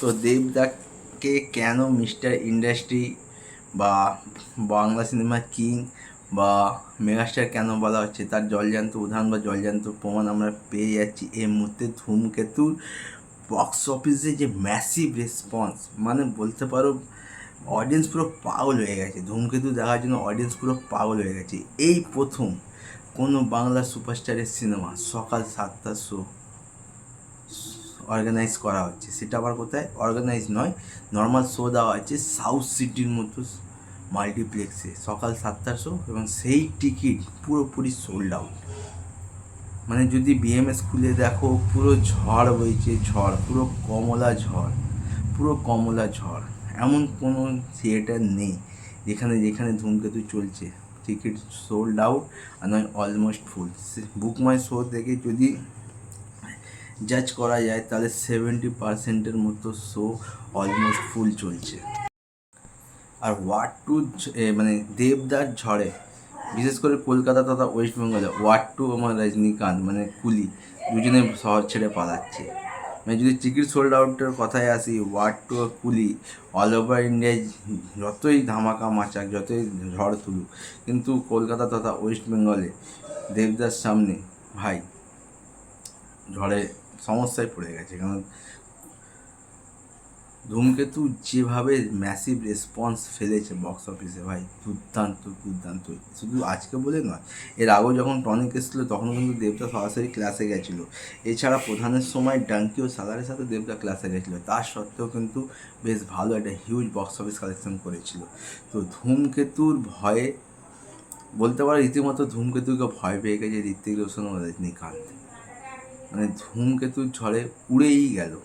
তো দেবদাকে কেন mister industry বা বাংলা সিনেমা কিং বা মেগাস্টার কেন বলা হচ্ছে? তার জলজান্ত উদাহরণ বা জলজান্ত প্রমাণ আমরা পেয়ে যাচ্ছি এই মুহূর্তে ধূমকেতুর বক্স অফিসে যে ম্যাসিভ রেসপন্স মানে বলতে পারো অডিয়েন্স পুরো পাগল হয়ে গেছে। ধূমকেতু দেখার জন্য অডিয়েন্স পুরো পাগল হয়ে গেছে। এই প্রথম কোনো বাংলা সুপারস্টারের সিনেমা সকাল সাতটার শো অর্গানাইজ করা হচ্ছে সেটা আবার কোথায়? অর্গানাইজ নয় নর্মাল শো দেওয়া হচ্ছে সাউথ সিটির মতো মাল্টিপ্লেক্সে সকাল সাতটার শো এবং সেই টিকিট পুরোপুরি সোল্ড আউট মানে যদি বিএমএস খুলে দেখো, পুরো ঝড় বইছে, ঝড়, পুরো কমলা ঝড়, পুরো কমলা ঝড়। এমন কোনো থিয়েটার নেই যেখানে যেখানে ধূমকেতু চলছে। টিকিট সোল্ড আউট আর নয় অলমোস্ট ফুল বুক মাই শো থেকে যদি জাজ করা যায়, তাহলে সেভেন্টি পার্সেন্টের মতো শো অলমোস্ট ফুল চলছে। আর ওয়ার্ড টু মানে দেবদার ঝড়ে, বিশেষ করে কলকাতা তথা ওয়েস্ট বেঙ্গলে ওয়ার্ড টু আমার রজনীকান্ত মানে কুলি, দুজনে শহর ছেড়ে পালাচ্ছে। মানে যদি টিকিট সোল্ড আউটের কথায় আসি word to Coolie all over ইন্ডিয়ায় যতই ধামাকা মাচাক, যতই ঝড় তুলুক, কিন্তু কলকাতা তথা ওয়েস্ট বেঙ্গলে দেবদার সামনে, ভাই, ঝড়ে সমস্যায় পড়ে গেছে, কারণ ধূমকেতু যেভাবে ম্যাসিভ রেসপন্স ফেলেছে বক্স অফিসে ভাই, দুর্দান্ত দুর্দান্ত। শুধু আজকে বলে নয়, এর আগেও যখন টনিক এসেছিল, তখনও কিন্তু দেবদা সরাসরি ক্লাসে গেছিল। এছাড়া প্রধানের সময় ডাঙ্কি ও সালারের সাথে দেবদা ক্লাসে গেছিল। তার সত্ত্বেও কিন্তু বেশ ভালো একটা হিউজ বক্স অফিস কালেকশন করেছিল। তো ধূমকেতুর ভয়ে, বলতে পারো রীতিমতো ধূমকেতুকে ভয় পেয়ে গেছে ঋত্বিক রোশন ও রজনীকান্ত। মানে ধূমকেতুর ঝড়ে উড়েই গেল।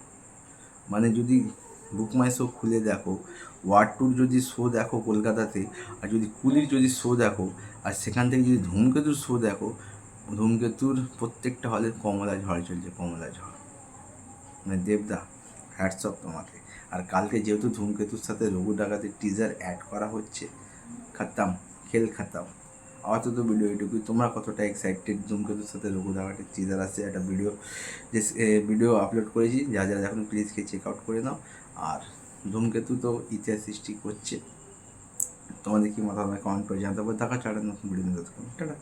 মানে যদি বুক মাই শো খুলে দেখো ওয়ার্ড টুর যদি শো দেখো কলকাতাতে, আর যদি কুলির যদি শো দেখো, আর সেখান থেকে যদি ধূমকেতুর শো দেখো, ধূমকেতুর প্রত্যেকটা হলে কমলা ঝড় চলছে, কমলা ঝড়। মানে দেবদা হ্যাটসঅপ তোমাকে। আর কালকে যেহেতু ধূমকেতুর সাথে রঘু ডাকাতের টিজার অ্যাড করা হচ্ছে, খাতাম, খেল খাতাম। আপাতত ভিডিও এটুকুই তোমরা কতটা এক্সাইটেড ধূমকেতুর সাথে লঘু ডাকাতের টিজার আছে, একটা ভিডিও যে ভিডিও আপলোড করেছি। যা যারা এখন প্লিজ গিয়ে চেক আউট করে নাও। আর ধূমকেতু তো ইতিহাস সৃষ্টি করছে। তোমাদের কি মতামত? কমেন্ট করে জানতে পারো। দেখা ছাড়া নতুন ভিডিও নিয়ে। টাটা।